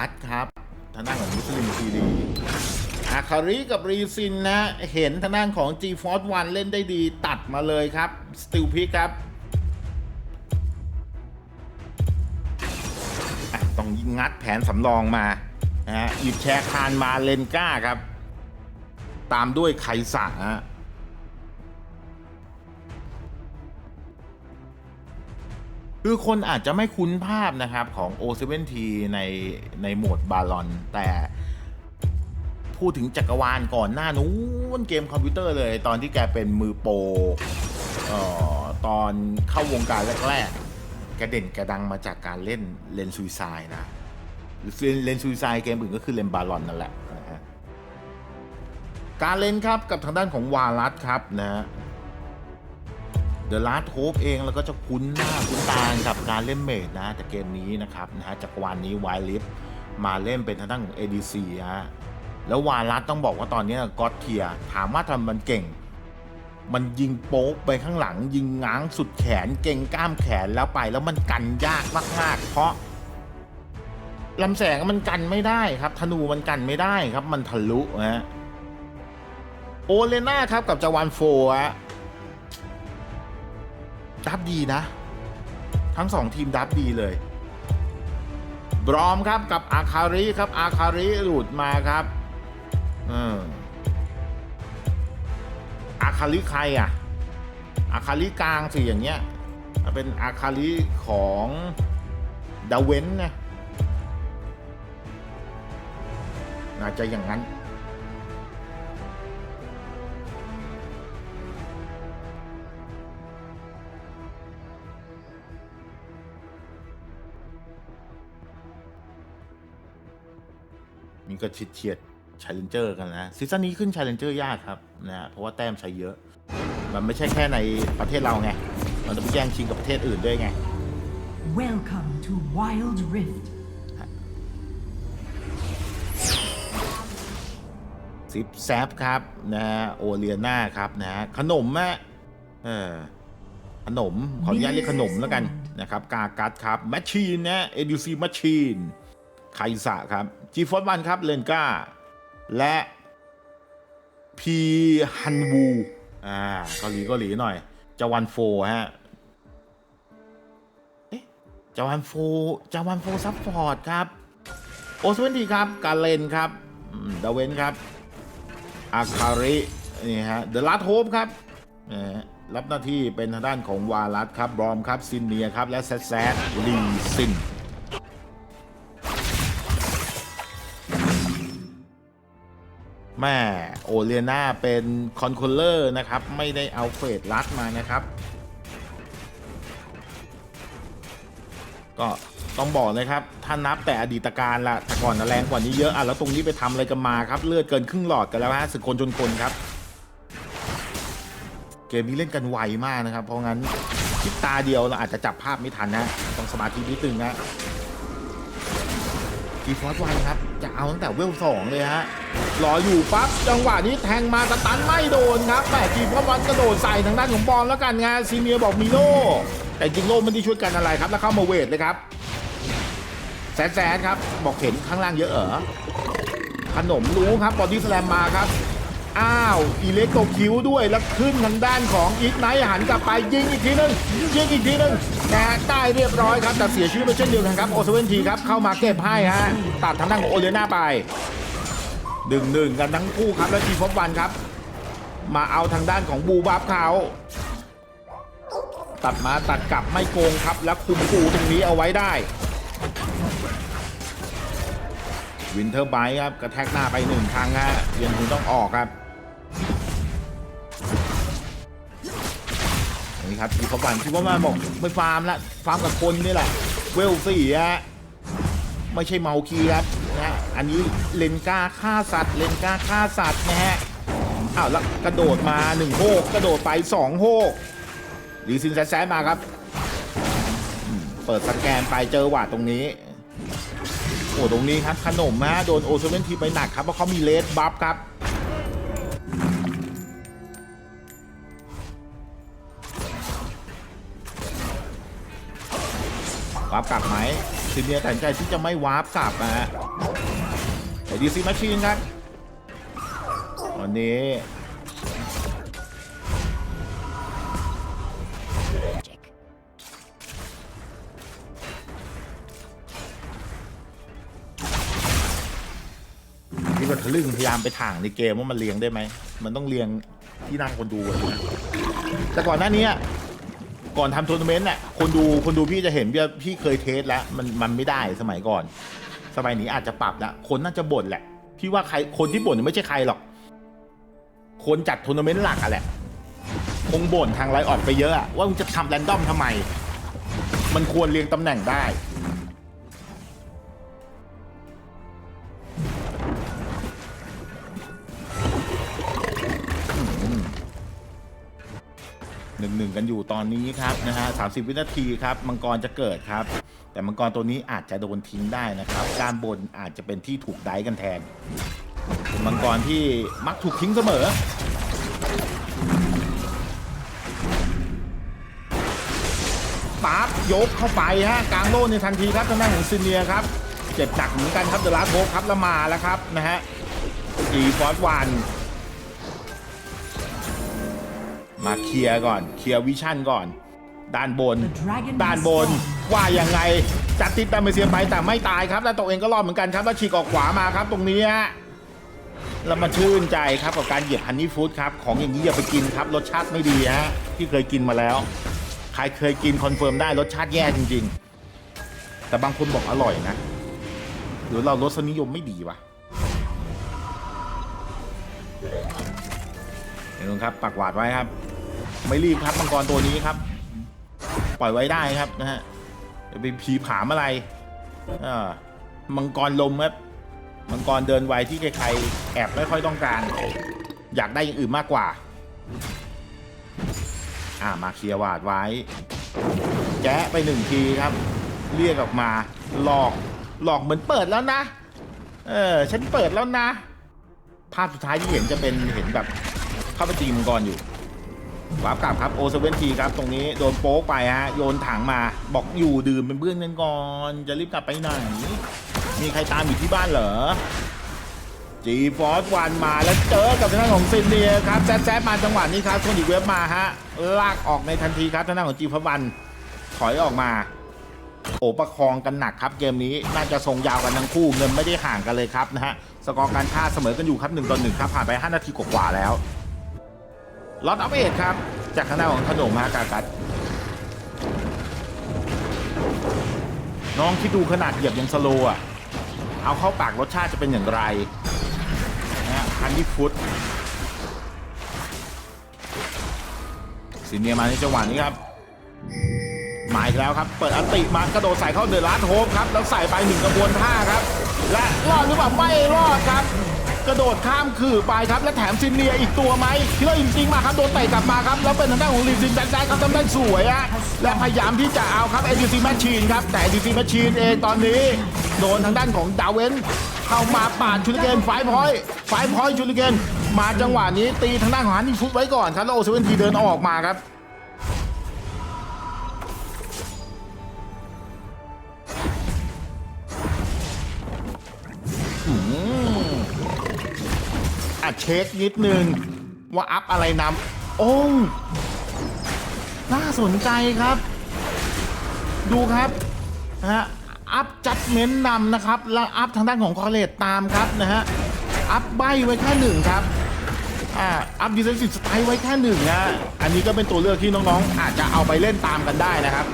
กัสครับทางด้านของมุสลิมซีดีอาคาริกับรีซินนะ เห็นทางด้านของ G Force 1 เล่นได้ดีตัดมาเลยครับสติลพิกครับอะต้องงัดแผนสำรองมานะฮะหยิบแชร์คานมาเลนก้าครับ ตามด้วยไคสะฮะ คือคนอาจจะไม่คุ้นภาพนะครับของ O7T ในในโหมดบาลอน แต่พูดถึงจักรวาลก่อนหน้านู้นเกมคอมพิวเตอร์เลย ตอนที่แกเป็นมือโปรเอ่อตอนเข้าวงการแรกๆ แกเด่นแกดังมาจากการเล่นเลนซูซายนะเลนซูซายเกมอื่นก็คือเลนบาลอนนั่นแหละนะฮะการเล่นครับกับทางด้านของวาลัสครับนะฮะ เดอะลาสโฮปเองเราก็จะคุ้นหน้าคุ้นตากับการเล่นเมดนะ แต่เกมนี้นะครับนะฮะจักรวาลนี้ไวลิฟมาเล่นเป็นทางด้านของ ADC ฮะแล้ววาลัสต้องบอกว่าตอนนี้ก็อดเทียถามว่าทำมันเก่ง มันยิงโป๊กไปข้างหลัง ยิงง้างสุดแขนเก่งกล้ามแขนแล้วไป แล้วมันกันยากมากๆเพราะลำแสงมันกันไม่ได้ครับ ธนูมันกันไม่ได้ครับ มันทะลุฮะโอเลน่าครับกับจาวานโฟฮะ ดับดีนะ ทั้งสองทีมดับดีเลย บรอมครับกับอาคาริครับ อาคาริหลุดมาครับเอออาคาริใครอะ อาคาริกลางสิอย่างเงี้ยเป็นอาคาริของดาเวนนะน่าจะอย่างนั้น มีก็ชิดเฉียดช l เลนเจอร์กันนะซีซั่นนี้ขึ้นช l เลนเจอร์ยากครับนะเพราะว่าแต้มใช้เยอะ มันไม่ใช่แค่ในประเทศเราไง มันต้องไปแย่งชิงกับประเทศอื่นด้วยไง Welcome to Wild Rift. ซิปแซฟครับนะฮะโอเลียนาครับนะฮะขนมอะเออขนม ขออนุญาตเรียกขนมแล้วกันนะครับ กากัดครับแมชชีนนะเอดูซีแมชชีนไคสะครับ จีฟอร์วันครับเลนก้าและพีฮันวูอ่าเกาหลีเกาหลีหน่อยจาวันโฟฮะเอ๊ะจาวันโฟจาวันโฟซัพพอร์ตครับ โอสเวนทีครับ กาเลนครับดาเวนครับ อาคารินี่ฮะเดอะลัดโฮปครับนะฮะรับหน้าที่เป็นทางด้านของวาลัสครับ บรอมครับ ซินเนียครับ และแซดแซดลีซิน แม่โอเลียนาเป็นคอนโทรลเลอร์นะครับ ไม่ได้เอาเฟดลัดมานะครับ ก็ต้องบอกเลยครับถ้านับแต่อดีตการละแต่ก่อนนะแรงกว่านี้เยอะอะแล้วตรงนี้ไปทำอะไรกันมาครับเลือดเกินครึ่งหลอดกันแล้วฮะสึกคนจนคนครับ เกมนี้เล่นกันไวมากนะครับ เพราะงั้นคลิปตาเดียวเราอาจจะจับภาพไม่ทันนะต้องสมาธินิดนึงนะกีฟอสไวครับ จะเอาตั้งแต่เวลสองเลยฮะรออยู่ปั๊บจังหวะนี้แทงมาสตันไม่โดนครับแต่กีฟอสวันกระโดดใส่ทางด้านของบอลแล้วกันไงซีเมียบอกมีโล่แต่จริงโล่ไม่ได้ช่วยกันอะไรครับ แล้วเข้ามาเวทเลยครับแสนแสนครับ บอกเห็นข้างล่างเยอะเหรอขนมรู้ครับบอดี้สแลมมาครับ อ้าวอีเล็กโตคิวด้วย แล้วขึ้นทางด้านของอีกไนท์หันกลับไปยิงอีกทีนึงยิงอีกทีนึงนะฮะได้เรียบร้อยครับแต่เสียชีวิตไปเช่นเดียวกันครับโอเซเว่นทีครับเข้ามาเก็บให้ฮะตัดทางด้านของโอเลน่าไปดึงหนึ่งกันทั้งคู่ครับแล้วทีพบวันครับ มาเอาทางด้านของบูบับเขาตัดมาตัดกลับไม่โกงครับ แล้วคุมปูตรงนี้เอาไว้ได้ วินเทอร์ไบค์ครับกระแทกหน้าไปหนึ่งครั้งฮะเรียนคุณต้องออกครับนี่ครับทีพบันทีพบันบอกไม่ฟาร์มละฟาร์มกับคนนี่แหละเวลสี่ฮะไม่ใช่เมาคีครับนะฮะอันนี้เลนก้าฆ่าสัตว์เลนก้าฆ่าสัตว์นะฮะอ้าวแล้วกระโดดมาหนึ่งโฮกกระโดดไปสองโฮกดีซินแซะมาครับ เปิดสแกนไปเจอหวาดตรงนี้ โอ้ตรงนี้ครับขนมฮะโดนโอเซเว่นทีไปหนักครับเพราะเขามีเลสบัฟครับบัฟกลับไหมซินเนียตัดสินใจที่จะไม่วาร์ปกลับนะฮะแต่ดีซีแมชชีนครับวันนี้ ลึ่งพยายามไปถ่างในเกมว่ามันเลี้ยงได้ไหม มันต้องเลี้ยงที่นั่งคนดูนะแต่ก่อนหน้านี้ก่อนทำทัวร์นาเมนต์น่ะคนดูคนดูพี่จะเห็นพี่พี่เคยเทสแล้วมันมันไม่ได้สมัยก่อน สมัยนี้อาจจะปรับแล้วคนน่าจะบ่นแหละ พี่ว่าใครคนที่บ่นไม่ใช่ใครหรอก คนจัดทัวร์นาเมนต์หลักอะแหละคงบ่นทางไลออดไปเยอะอะว่ามึงจะทำแรนดอมทำไม มันควรเรียงตำแหน่งได้ หนึ่งหนึ่งกันอยู่ตอนนี้ครับนะฮะสามสิบวินาทีครับมังกรจะเกิดครับ แต่มังกรตัวนี้อาจจะโดนทิ้งได้นะครับด้านบนอาจจะเป็นที่ถูกได้กันแทนเป็นมังกรที่มักถูกทิ้งเสมอปั๊บยกเข้าไปฮะกลางโล่ในทันทีครับทางด้านของซินเนียครับ เจ็บหนักเหมือนกันครับเดลัสโบกครับแล้วมาแล้วครับนะฮะอีฟอร์ดวัน มาเคลียร์ก่อน เคลียร์วิชั่นก่อน ด้านบน The dragon ด้าน has บน fallen. ว่ายังไง จัดติดดาเมเซียไปแต่ไม่ตายครับ แล้วตัวเองก็รอดเหมือนกันครับ แล้วฉีกออกขวามาครับ ตรงนี้ฮะแล้วมาชื่นใจครับกับการเหยียบฮันนี่ฟู้ดครับ ของอย่างนี้อย่าไปกินครับ รสชาติไม่ดีฮะ ที่เคยกินมาแล้ว ใครเคยกินคอนเฟิร์มได้รสชาติแย่จริง ๆ แต่บางคนบอกอร่อยนะ หรือเรารสนิยมไม่ดีวะเห็นไหมครับ ปักหวาดไว้ครับ ไม่รีบครับมังกรตัวนี้ครับ ปล่อยไว้ได้ครับนะฮะจะไปผีผามอะไรมังกรลมครับมังกรเดินไวที่ใครๆแอบไม่ค่อยต้องการ อยากได้อย่างอื่นมากกว่า อ่ามาเคลียร์วาดไว้แจ๊ะไปหนึ่งทีครับ เรียกออกมาหลอกหลอกเหมือนเปิดแล้วนะ เออฉันเปิดแล้วนะ ภาพสุดท้ายที่เห็นจะเป็นเห็นแบบเข้าไปตีมังกรอยู่ วาร์ปกลับครับโอเซเว่นทีครับตรงนี้โดนโป๊กไปฮะโยนถังมาบอกอยู่ดื่มเป็นเพื่อนกันก่อน จะรีบกลับไปไหน มีใครตามอยู่ที่บ้านเหรอจีฟอสวันมาแล้วเจอกับทางด้านของซินเนียครับแซดแซดมาจังหวะนี้ครับโทนิกเว็บมาฮะลากออกในทันทีครับทางด้านของจีฟอสวันถอยออกมาโอประคองกันหนักครับเกมนี้น่าจะทรงยาวกันทั้งคู่เงินไม่ได้ห่างกันเลยครับนะฮะสกอร์การฆ่าเสมอกันอยู่ครับหนึ่งต่อหนึ่งครับผ่านไป 5 นาทีกว่าแล้ว ลอตอัปเอทครับ จากคณะของขนมฮากากัดน้องคิดดูขนาดเหยียบยังสโลอะ เอาเข้าปากรสชาติจะเป็นอย่างไรนะฮันนี่ฟุตซินเนียมาในจังหวะนี้ครับหมาอีกแล้วครับ เปิดอันติมากระโดดใส่เข้าเดอะลาสโฮปครับ แล้วใส่ไปหนึ่งกระบวนท่าครับ และรอดหรือเปล่าไม่รอดครับ ระโดดข้ามขื่อไปครับและแถมซินเนียอีกตัวไหมคิลเร์จริงๆมาครับโดนเตะกลับมาครับแล้วเป็นทางด้านของลีซินแซนครับทำได้สวยอะและพยายามที่จะเอาครับ ADC Machine ครับแต่ ADC Machine เองตอนนี้โดนทางด้านของดาวเวนเข้ามาปาดชุลิเกนไฟพอยไฟพอยชุลิเกนมาจังหวะนี้ตีทางด้านของฮันนี่ฟุตไว้ก่อนครับแล้วโอเซเว่นทีเดินออกมาครับ เช็คนิดนึง ว่าอัพอะไรนำโอ้งน่าสนใจครับ ดูครับนะฮะอัพจัดเม้นนำนะครับ แล้วอัพทางด้านของคอเลตตามครับนะฮะอัพใบไว้แค่หนึ่งครับอ่าอัพดีเซนซิสไตล์ไว้แค่หนึ่งนะอันนี้ก็เป็นตัวเลือกที่น้องๆ อาจจะเอาไปเล่นตามกันได้นะครับ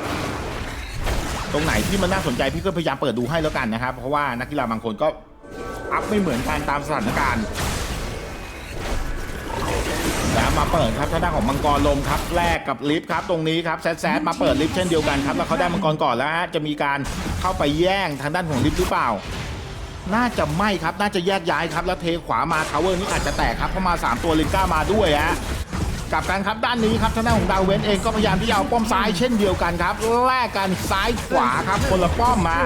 ตรงไหนที่มันน่าสนใจพี่ก็พยายามเปิดดูให้แล้วกันนะครับ เพราะว่านักกีฬาบางคนก็อัพไม่เหมือนกันตามสถานการณ์ แล้วมาเปิดครับทางด้านของมังกรลมครับแลกกับลิฟต์ครับตรงนี้ครับแซดแซดมาเปิดลิฟต์เช่นเดียวกันครับแล้วเขาได้มังกรก่อนแล้วฮะจะมีการเข้าไปแย่งทางด้านของลิฟต์หรือเปล่า น่าจะไม่ครับน่าจะแยกย้ายครับแล้วเทขวามาทาวเวอร์นี้อาจจะแตกครับเพราะมา 3 ตัวลิงก้ามาด้วยฮะกลับกันครับด้านนี้ครับทางด้านของดาวเวนเองก็พยายามที่จะเอาป้อมซ้ายเช่นเดียวกันครับแลกกันซ้ายขวาครับคนละป้อมมา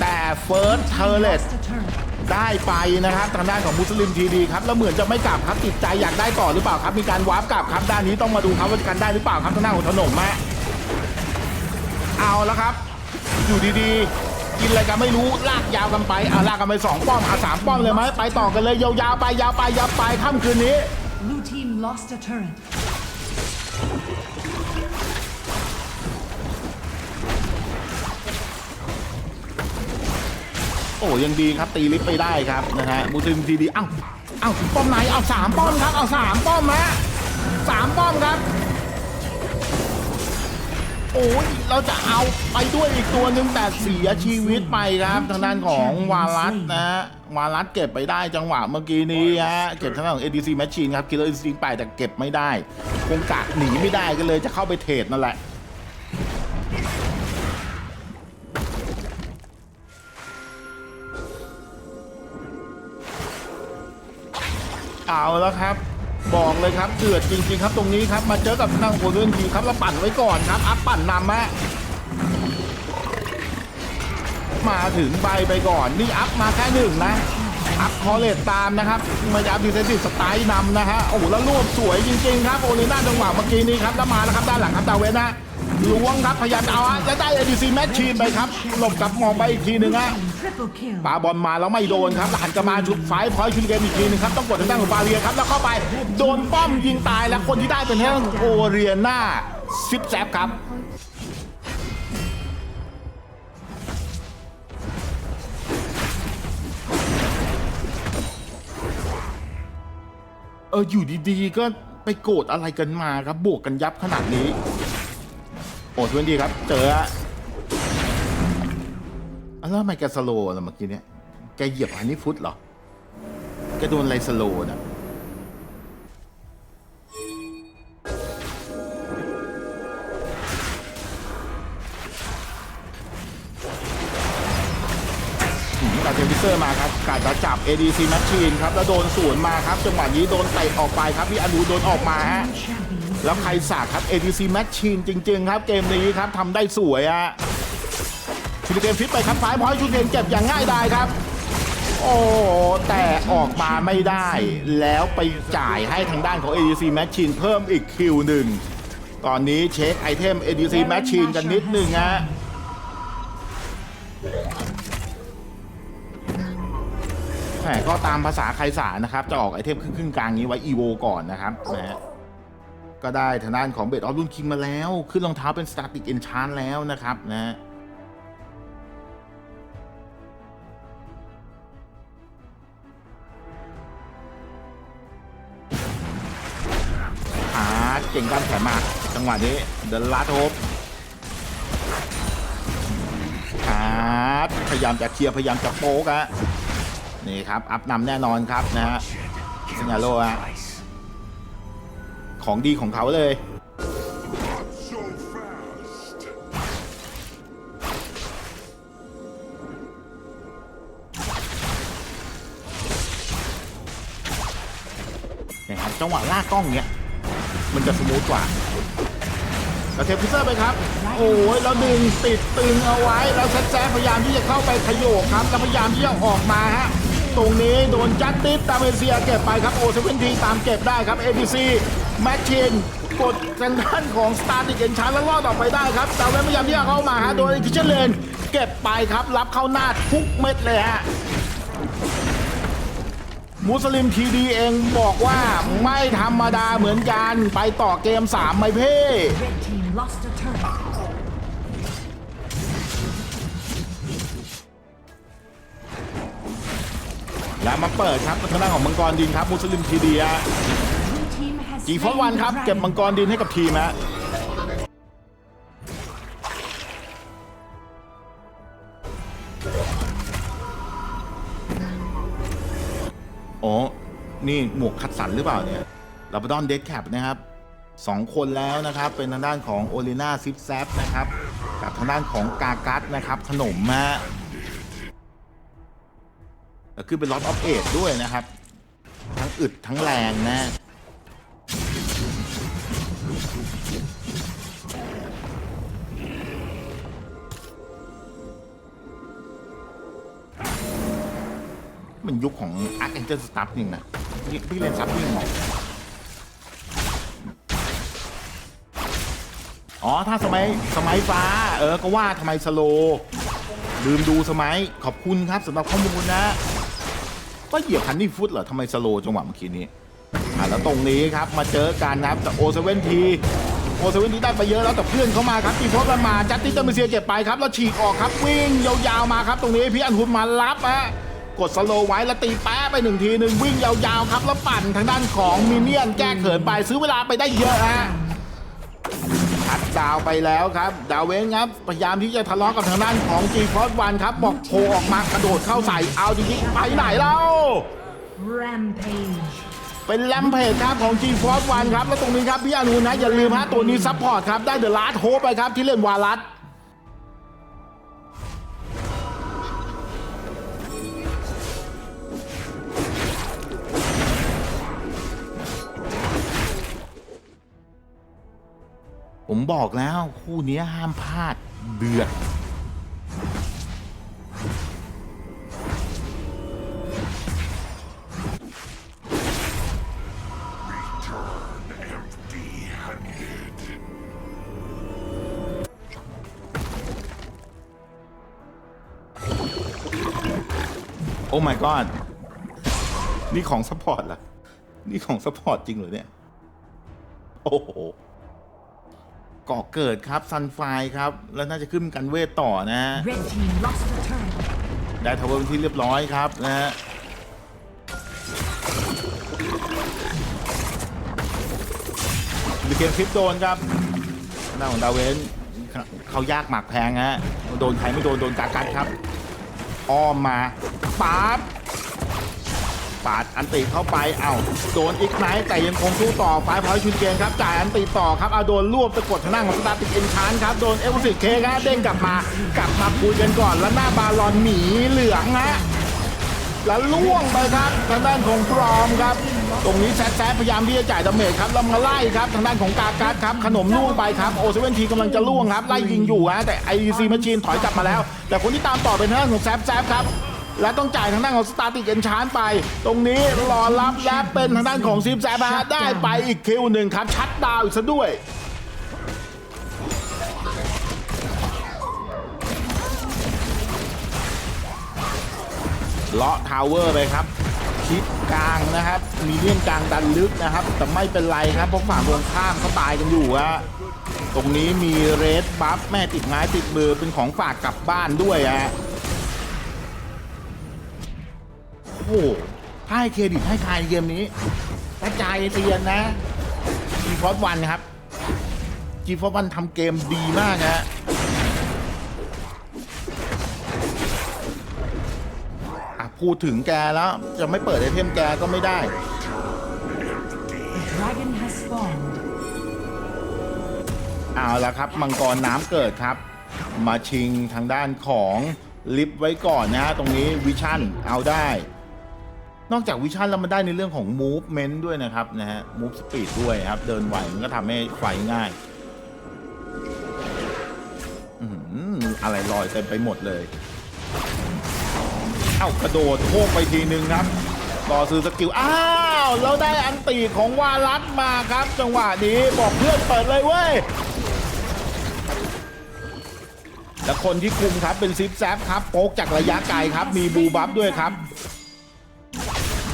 แต่เฟิร์สเทอร์เลต Lost a turret. ได้ไปนะครับทางด้านของมุสลิมทีดีครับแล้วเหมือนจะไม่กลับครับติดใจอยากได้ต่อหรือเปล่าครับมีการวาร์ปกลับครับด้านนี้ต้องมาดูครับว่าจะกันได้หรือเปล่าครับทางด้านของถนนแม่เอาแล้วครับ อยู่ดีๆ กินอะไรกันไม่รู้ลากยาวกันไปอะลากกันไปสองป้อมอะสามป้อมเลยไหมไปต่อกันเลยยาวๆไปยาวไปยาวไปค่ำคืนนี้ Blue team lost a turret. โอ้ยังดีครับตีลิฟต์ไปได้ครับนะฮะมูซิมทีดีเอ้าเอ้าป้อมไหนเอาสามป้อมครับเอาสามป้อมฮะสามป้อมครับ โอ้ยเราจะเอาไปด้วยอีกตัวหนึ่งแต่เสียชีวิตไปครับทางด้านของวาลัสนะฮะวาลัสเก็บไปได้จังหวะเมื่อกี้นี้ฮะเก็บทางด้านของ ADC Machine ครับคิลเลอร์อินสติ้งไปแต่เก็บไม่ได้คงกะหนีไม่ได้ก็เลยจะเข้าไปเทรดนั่นแหละ เอาแล้วครับ บอกเลยครับเดือดจริง ๆ ครับตรงนี้ครับมาเจอกับทางโอเรื่องทีครับแล้วปั่นไว้ก่อนครับอัพปั่นนำฮะมาถึงใบไปก่อนนี่อัพมาแค่หนึ่งนะอัพคอเลตตามนะครับมาอัพดีเซนซีสไตล์นำนะฮะโอ้โหแล้วรวบสวยจริงๆครับโอเลน่าจังหวะเมื่อกี้นี้ครับแล้วมาแล้วครับด้านหลังครับดาวเวนนะล้วงครับพยายามเอาฮะแล้วได้ ADC แมชชีนไปครับหลบกลับมองไปอีกทีหนึ่งฮะ ปาบอลมาแล้วไม่โดนครับหันกลับมาชุดไฟพอยชุดเกมอีกทีหนึงครับต้องกดทางด้านของบาเรียครับแล้วเข้าไปโดนป้อมยิงตายแล้วคนที่ได้เป็นทางด้โอเรียนาซิปแซบครับเอออยู่ดีๆ ก็ไปโกรธอะไรกันมาครับบวกกันยับขนาดนี้ โอ้ทวนดีครับ เจอ แล้วทำไมแกสโลว์ล่ะเมื่อกี้เนี่ยแกเหยียบฮันนี่ฟุตเหรอ แกโดนอะไรสโลว์น่ะอืมแต่เทมพิเซอร์มาครับกาจะจับ ADC Machine ครับ แล้วโดนสวนมาครับ จังหวะนี้โดนเตะออกไปครับพี่อนูโดนออกมาฮะ แล้วใครสาครับ ADC Machine จริง ๆ ครับ เกมนี้ครับทำได้สวยอะ ชุดเกมฟิตไปครับซ้ายพอยชุดเกมเก็บอย่างง่ายดายครับ โอ้แต่ออกมาไม่ได้แล้วไปจ่ายให้ทางด้านของ ADC Machine เพิ่มอีกคิวหนึ่งตอนนี้เช็คไอเทม ADC Machine กันนิดหนึ่งฮะแหมก็ตามภาษาใครสารนะครับ จะออกไอเทมครึ่งกลางนี้ไว้ EVO ก่อนนะครับนะฮะก็ได้ทางด้านของเบดออฟรุ่นคิงมาแล้ว ขึ้นรองเท้าเป็นสตาร์ติกเอนชานแล้วนะครับนะฮะ ก่งการแขนมา จังหวะนี้เดินลาโทบอาพยายามจะเคลียร์พยายามจะโป๊กอะนี่ครับ อัพนำแน่นอนครับนะฮะซิงาโร่อะของดีของเขาเลยนะครับจังหวะลากกล้องเนี้ย มันจะสมูทกว่าแล้วเทปพิเซอร์ไปครับ โอ้ยแล้วดึงติดตึงเอาไว้แล้วแซดพยายามที่จะเข้าไปขยโยกครับแล้วพยายามที่จะออกมาฮะตรงนี้โดนจัดติสตามเอเชียเก็บไปครับโอเซเว่นทีตามเก็บได้ครับ ABC แมชชินกดทางด้านของสตาร์ติเกนชานแล้วรอดออกไปได้ครับแต่เว้นพยายามที่จะเข้ามาฮะโดยทิชเชอร์เลนเก็บไปครับรับเข้าหน้าทุกเม็ดเลยฮะ มุสลิมทีดีเองบอกว่าไม่ธรรมดาเหมือนกัน ไปต่อเกม 3 ไหมเพ่แล้วมาเปิดครับทางด้านของมังกรดินครับ มุสลิมทีดีจีฟอวันครับ เก็บมังกรดินให้กับทีมฮะ นี่หมวกคัดสันหรือเปล่าเนี่ยลาบดอนเดดแคปนะครับสองคนแล้วนะครับ เป็นทางด้านของโอลิน่าซิปแซฟนะครับ กับทางด้านของกากัสนะครับขนมฮะแล้วคือเป็นล็อตออฟเอด้วยนะครับ ทั้งอึดทั้งแรงนะมันยุคของ Arc Angel Stuff จริงนะ พี่เล่นซับพี่มองอ๋อ ถ้าสมัยสมัยฟ้า เออ ก็ว่าทำไมสโลลืมดูสมัยขอบคุณครับสำหรับข้อมูลนะ ก็เหยียบฮันนี่ฟุตเหรอทำไมสโลจังหวะเมื่อกี้นี้อะแล้วตรงนี้ครับมาเจอกันนะครับจากโอเซเว่นทีโอเซเว่นทีได้ไปเยอะแล้วแต่เพื่อนเขามาครับจีโพสมันมาจัตติเตอร์เมเซียเก็บไปครับแล้วฉีกออกครับวิ่งยาวๆมาครับตรงนี้พี่อันหุนมารับฮะ กดสโลว์ไว้แล้วตีแป๊ะไปหนึ่งทีหนึ่งวิ่งยาวๆครับแล้วปั่นทางด้านของมินเนี่ยนแก้เขินไปซื้อเวลาไปได้เยอะฮะทัดดาวไปแล้วครับดาวเวนครับพยายามที่จะทะเลาะกับทางด้านของจีฟอสวันครับบอกโผล่ออกมากระโดดเข้าใส่เอาจริงๆไปไหนเล่า Rampage. เป็นแลมเพจครับของ G Force One ครับ แล้วตรงนี้ครับ พี่อนุนะ อย่าลืมฮะตัวนี้ซัพพอร์ตครับ ได้เดอะลาร์โฮไปครับ ที่เล่นวาลัส ผมบอกแล้วคู่นี้ห้ามพลาดเดือด โอ้ my god นี่ของซัพพอร์ตเหรอนี่ของซัพพอร์ตจริงเหรอเนี่ย โอ้โห ก่อเกิดครับซันไฟครับ แล้วน่าจะขึ้นกันเวทต่อนะฮะ Red team lost a turret. ได้ทาวเวอร์เป็นที่เรียบร้อยครับนะฮะมีเกมคลิปโดนครับหน้าของดาวเวนเขายากหมากแพงฮะโดนใครไม่โดนโดนกากัดครับอ้อมมาปาด ปาดอันติเข้าไปเอ้าโดนอีกไนท์แต่ยังคงสู้ต่อฝ่ายพอยชุนเกนครับจ่ายอันติต่อครับเอาโดนรวบตะกดทางหน้าของสตาร์ติกเอ็นชานครับโดนเอฟซิเคครับเด้งกลับมากลับมาคุยกันก่อนแล้วหน้าบาลอนหมีเหลืองฮะแล้วล่วงไปครับทางด้านของปลอมครับ ตรงนี้แซดแซดพยายามที่จะจ่ายดาเมจครับแล้วมาไล่ครับทางด้านของกาการ์ดครับขนมล่วงไปครับโอเซเว่นทีกำลังจะล่วงครับไล่ยิงอยู่ฮะแต่ไอซีมาชีนถอยกลับมาแล้ว แต่คนที่ตามต่อเป็นทางด้านของแซฟแซฟครับ และต้องจ่ายทางด้านของสตาร์ติกเอนชานไป ตรงนี้รอรับและเป็นทางด้านของซีฟแซฟฮะได้ไปอีกคิวหนึ่งครับ ชัดดาวน์อีกซะด้วยเลาะทาวเวอร์ไปครับชิดกลางนะครับ มีเลี่ยนกลางดันลึกนะครับ แต่ไม่เป็นไรครับเพราะฝั่งตรงข้ามเขาตายกันอยู่ฮะตรงนี้มีเรดบัฟแม่ติดไม้ติดมือเป็นของฝากกลับบ้านด้วยฮะ โอ้โหให้เครดิตให้ใครเกมนี้กระจายเตียนนะจีฟอสวันครับจีฟอสวันทำเกมดีมากฮะอะพูดถึงแกแล้วจะไม่เปิดไอเทมแกก็ไม่ได้ The dragon has spawned. เอาละครับ มังกรน้ำเกิดครับ มาชิงทางด้านของลิฟต์ไว้ก่อนนะฮะ ตรงนี้วิชั่นเอาได้ นอกจากวิชั่นแล้วมันได้ในเรื่องของ movement ด้วยนะครับนะฮะ move speed ด้วยครับ เดินไหวมันก็ทำให้ไฟง่ายอือหือะไรลอยเต็มไปหมดเลย เอ้ากระโดดโคกไปทีนึงครับ ต่อซื้อสกิล อ้าวแล้วได้อันตีของวาลัสมาครับ จังหวะนี้บอกเพื่อนเปิดเลยเว้ยและคนที่คุมครับเป็นซิปแซฟครับโป๊กจากระยะไกลครับ มีบูบัฟด้วยครับ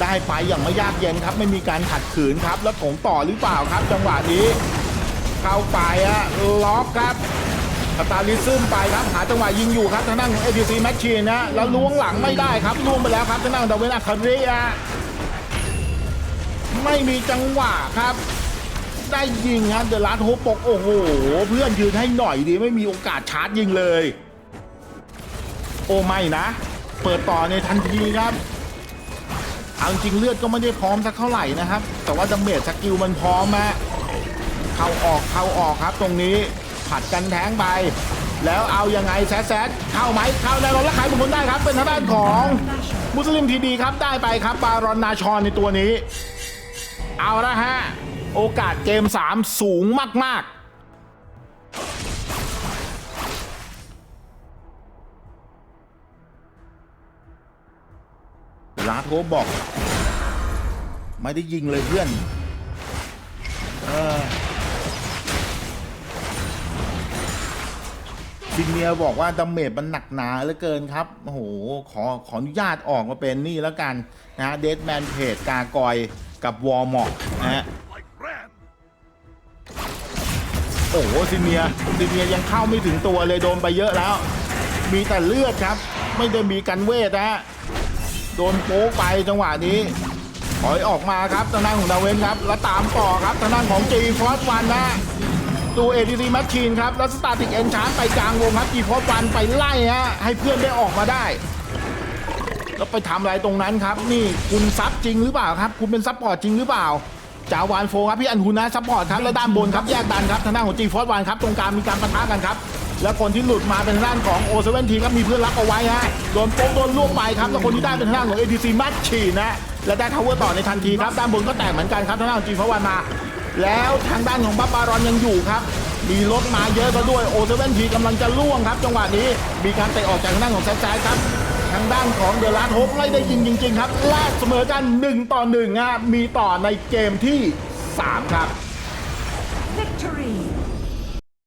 ได้ไปอย่างไม่ยากเย็นครับ ไม่มีการขัดขืนครับ แล้วถงต่อหรือเปล่าครับ จังหวะนี้ เข้าไปอะล็อกครับสตาลิซึมไปครับหาจังหวะยิงอยู่ครับทางด้านของ ATC Machine นะแล้วล้วงหลังไม่ได้ครับล่วงไปแล้วครับทางด้านของดาเวนอาคาริอะไม่มีจังหวะครับ ได้ยิงครับเดอะลัสโฮปกโอ้โห เพื่อนยืนให้หน่อยดีไม่มีโอกาสชาร์จยิงเลย โอ้ไม่นะ เปิดต่อในทันทีครับ เอาจริงเลือดก็ไม่ได้พร้อมสักเท่าไหร่นะครับ แต่ว่าดาเมจสกิลมันพร้อมอะเข้าออกเข้าออกครับ ตรงนี้ผัดกันแทงไปแล้วเอายังไงแซดแซดเข้าไหมเข้าแน่นอนแล้วขายบุคคลได้ครับ เป็นทางด้านของมุสลิมทีดีครับได้ไปครับบารอนนาชอนในตัวนี้ เอาละฮะ โอกาสเกม 3 สูงมาก ๆ โทบอก ไม่ได้ยิงเลยเพื่อน เออซินเนียบอกว่าดาเมจมันหนักหนาเหลือเกินครับโอ้โหขอขออนุญาตออกมาเป็นนี่แล้วกันนะเดดแมนเพจกากอยกับวอร์มอกนะฮะโอ้โหซินเนียซินเนียยังเข้าไม่ถึงตัวเลยโดนไปเยอะแล้ว มีแต่เลือดครับ ไม่ได้มีกันเวทนะฮะ โดนโป๊กไปจังหวะนี้ถอยออกมาครับทางด้านของดาวเวนครับ แล้วตามต่อครับทางด้านของจีฟอสวันนะดูเอทีซีแมชชีนครับ แล้วสตาร์ติกเอนชาร์ไปกลางวงครับจีฟอสวันไปไล่ฮะให้เพื่อนได้ออกมาได้ แล้วไปทำอะไรตรงนั้นครับ นี่คุณซับจริงหรือเปล่าครับ คุณเป็นซับพอร์ตจริงหรือเปล่าจาวานโฟครับพี่อันหุนนะซัพพอร์ตครับแล้วด้านบนครับแยกดันครับทางด้านของจีฟอสวันครับตรงกลางมีการปะทะกันครับ แล้วคนที่หลุดมาเป็นทางด้านของโอเซเว่นทีครับมีเพื่อนรับเอาไว้ฮะโดนโป๊กโดนล่วกไปครับแล้วคนที่ได้เป็นทางด้านของ ATC มัชชีนะและได้ทาวเวอร์ต่อในทันทีครับด้านบนก็แตกเหมือนกันครับทางด้านของจีฟอสวันมาแล้วทางด้านของบัฟบารอนยังอยู่ครับ มีรถมาเยอะซะด้วยโอเซเว่นทีกำลังจะล่วงครับ จังหวะนี้มีการเตะออกจากทางด้านของแซดแซดครับทางด้านของเดลาสโฮปไม่ได้ยิงจริง ๆ ครับแลกเสมอกัน 1 ต่อ1ฮะมีต่อในเกมที่ 3 ครับ